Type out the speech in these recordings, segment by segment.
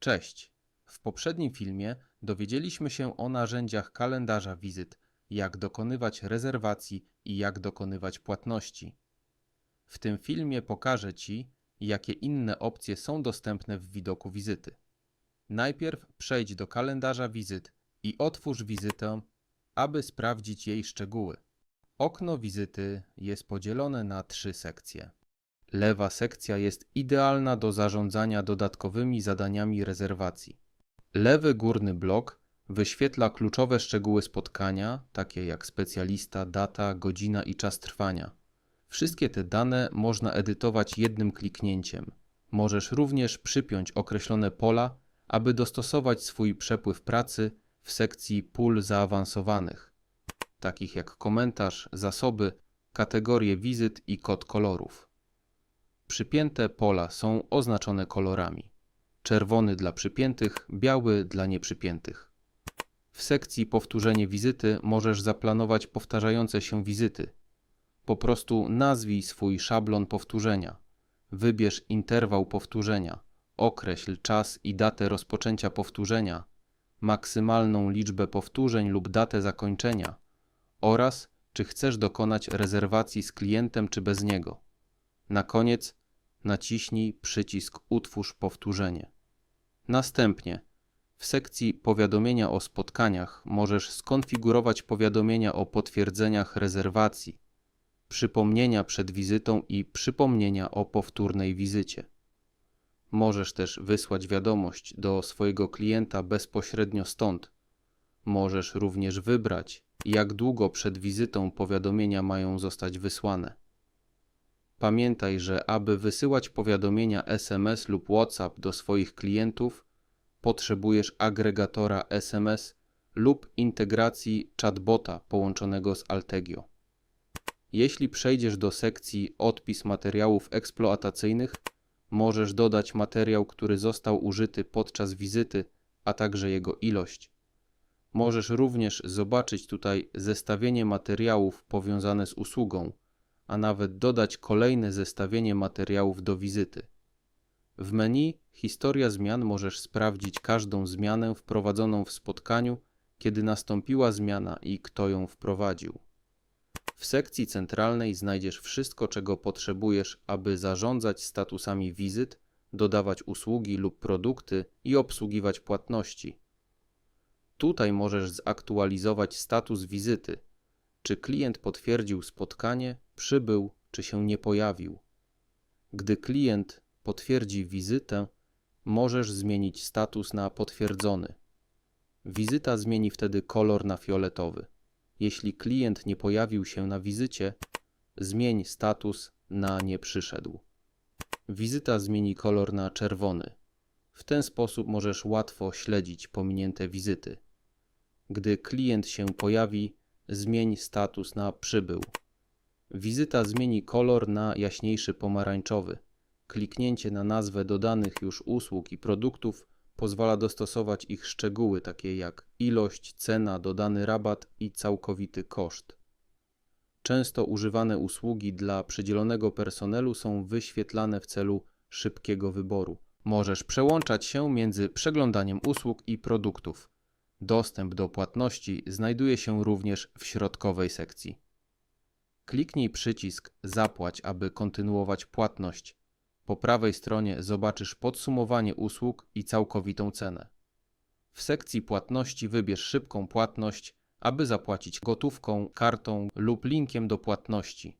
Cześć! W poprzednim filmie dowiedzieliśmy się o narzędziach kalendarza wizyt, jak dokonywać rezerwacji i jak dokonywać płatności. W tym filmie pokażę Ci, jakie inne opcje są dostępne w widoku wizyty. Najpierw przejdź do kalendarza wizyt i otwórz wizytę, aby sprawdzić jej szczegóły. Okno wizyty jest podzielone na trzy sekcje. Lewa sekcja jest idealna do zarządzania dodatkowymi zadaniami rezerwacji. Lewy górny blok wyświetla kluczowe szczegóły spotkania, takie jak specjalista, data, godzina i czas trwania. Wszystkie te dane można edytować jednym kliknięciem. Możesz również przypiąć określone pola, aby dostosować swój przepływ pracy w sekcji pól zaawansowanych, takich jak komentarz, zasoby, kategorie wizyt i kod kolorów. Przypięte pola są oznaczone kolorami. Czerwony dla przypiętych, biały dla nieprzypiętych. W sekcji powtórzenie wizyty możesz zaplanować powtarzające się wizyty. Po prostu nazwij swój szablon powtórzenia. Wybierz interwał powtórzenia. Określ czas i datę rozpoczęcia powtórzenia, maksymalną liczbę powtórzeń lub datę zakończenia oraz czy chcesz dokonać rezerwacji z klientem czy bez niego. Na koniec naciśnij przycisk Utwórz powtórzenie. Następnie w sekcji Powiadomienia o spotkaniach możesz skonfigurować powiadomienia o potwierdzeniach rezerwacji, przypomnienia przed wizytą i przypomnienia o powtórnej wizycie. Możesz też wysłać wiadomość do swojego klienta bezpośrednio stąd. Możesz również wybrać, jak długo przed wizytą powiadomienia mają zostać wysłane. Pamiętaj, że aby wysyłać powiadomienia SMS lub WhatsApp do swoich klientów, potrzebujesz agregatora SMS lub integracji chatbota połączonego z Altegio. Jeśli przejdziesz do sekcji Odpis materiałów eksploatacyjnych, możesz dodać materiał, który został użyty podczas wizyty, a także jego ilość. Możesz również zobaczyć tutaj zestawienie materiałów powiązane z usługą, a nawet dodać kolejne zestawienie materiałów do wizyty. W menu Historia zmian możesz sprawdzić każdą zmianę wprowadzoną w spotkaniu, kiedy nastąpiła zmiana i kto ją wprowadził. W sekcji centralnej znajdziesz wszystko, czego potrzebujesz, aby zarządzać statusami wizyt, dodawać usługi lub produkty i obsługiwać płatności. Tutaj możesz zaktualizować status wizyty, czy klient potwierdził spotkanie, przybył czy się nie pojawił. Gdy klient potwierdzi wizytę, możesz zmienić status na potwierdzony. Wizyta zmieni wtedy kolor na fioletowy. Jeśli klient nie pojawił się na wizycie, zmień status na nie przyszedł. Wizyta zmieni kolor na czerwony. W ten sposób możesz łatwo śledzić pominięte wizyty. Gdy klient się pojawi, zmień status na przybył. Wizyta zmieni kolor na jaśniejszy pomarańczowy. Kliknięcie na nazwę dodanych już usług i produktów pozwala dostosować ich szczegóły, takie jak ilość, cena, dodany rabat i całkowity koszt. Często używane usługi dla przydzielonego personelu są wyświetlane w celu szybkiego wyboru. Możesz przełączać się między przeglądaniem usług i produktów. Dostęp do płatności znajduje się również w środkowej sekcji. Kliknij przycisk Zapłać, aby kontynuować płatność. Po prawej stronie zobaczysz podsumowanie usług i całkowitą cenę. W sekcji płatności wybierz szybką płatność, aby zapłacić gotówką, kartą lub linkiem do płatności.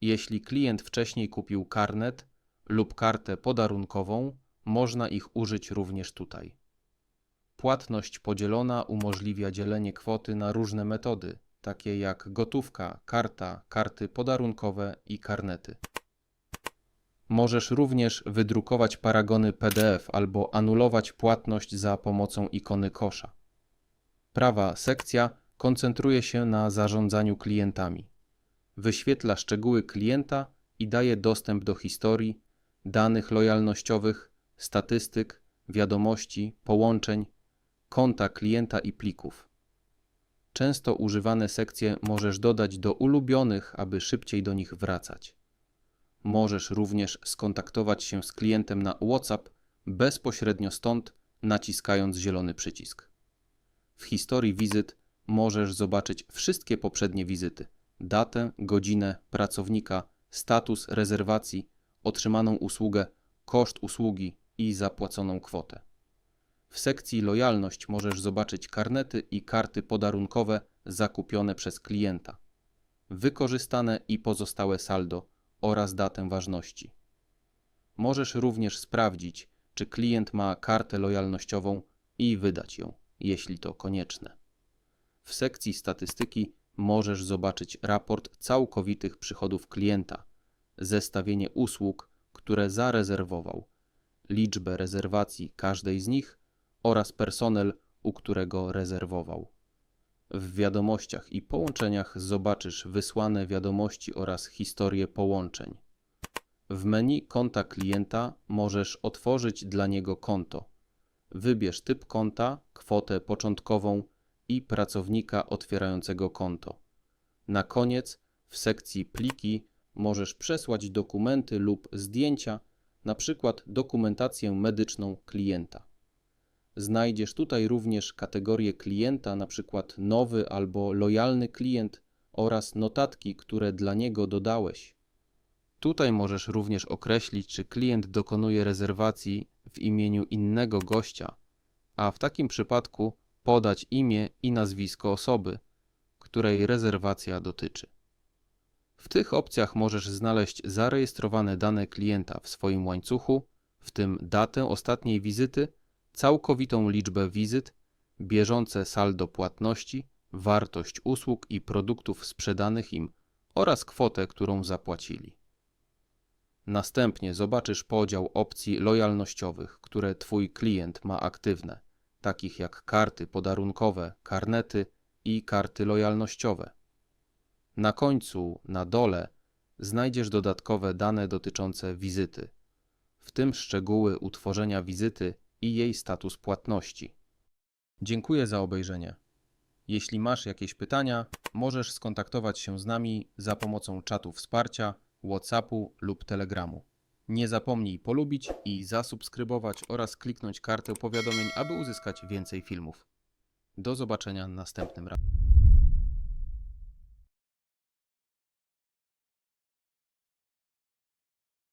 Jeśli klient wcześniej kupił karnet lub kartę podarunkową, można ich użyć również tutaj. Płatność podzielona umożliwia dzielenie kwoty na różne metody, takie jak gotówka, karta, karty podarunkowe i karnety. Możesz również wydrukować paragony PDF albo anulować płatność za pomocą ikony kosza. Prawa sekcja koncentruje się na zarządzaniu klientami. Wyświetla szczegóły klienta i daje dostęp do historii, danych lojalnościowych, statystyk, wiadomości, połączeń, konta klienta i plików. Często używane sekcje możesz dodać do ulubionych, aby szybciej do nich wracać. Możesz również skontaktować się z klientem na WhatsApp bezpośrednio stąd, naciskając zielony przycisk. W historii wizyt możesz zobaczyć wszystkie poprzednie wizyty: datę, godzinę, pracownika, status rezerwacji, otrzymaną usługę, koszt usługi i zapłaconą kwotę. W sekcji Lojalność możesz zobaczyć karnety i karty podarunkowe zakupione przez klienta, wykorzystane i pozostałe saldo oraz datę ważności. Możesz również sprawdzić, czy klient ma kartę lojalnościową i wydać ją, jeśli to konieczne. W sekcji Statystyki możesz zobaczyć raport całkowitych przychodów klienta, zestawienie usług, które zarezerwował, liczbę rezerwacji każdej z nich oraz personel, u którego rezerwował. W wiadomościach i połączeniach zobaczysz wysłane wiadomości oraz historię połączeń. W menu konta klienta możesz otworzyć dla niego konto. Wybierz typ konta, kwotę początkową i pracownika otwierającego konto. Na koniec w sekcji pliki możesz przesłać dokumenty lub zdjęcia, przykład dokumentację medyczną klienta. Znajdziesz tutaj również kategorie klienta, np. nowy albo lojalny klient oraz notatki, które dla niego dodałeś. Tutaj możesz również określić, czy klient dokonuje rezerwacji w imieniu innego gościa, a w takim przypadku podać imię i nazwisko osoby, której rezerwacja dotyczy. W tych opcjach możesz znaleźć zarejestrowane dane klienta w swoim łańcuchu, w tym datę ostatniej wizyty, całkowitą liczbę wizyt, bieżące saldo płatności, wartość usług i produktów sprzedanych im oraz kwotę, którą zapłacili. Następnie zobaczysz podział opcji lojalnościowych, które Twój klient ma aktywne, takich jak karty podarunkowe, karnety i karty lojalnościowe. Na końcu, na dole, znajdziesz dodatkowe dane dotyczące wizyty, w tym szczegóły utworzenia wizyty i jej status płatności. Dziękuję za obejrzenie. Jeśli masz jakieś pytania, możesz skontaktować się z nami za pomocą czatu wsparcia, WhatsAppu lub Telegramu. Nie zapomnij polubić i zasubskrybować oraz kliknąć kartę powiadomień, aby uzyskać więcej filmów. Do zobaczenia następnym razem.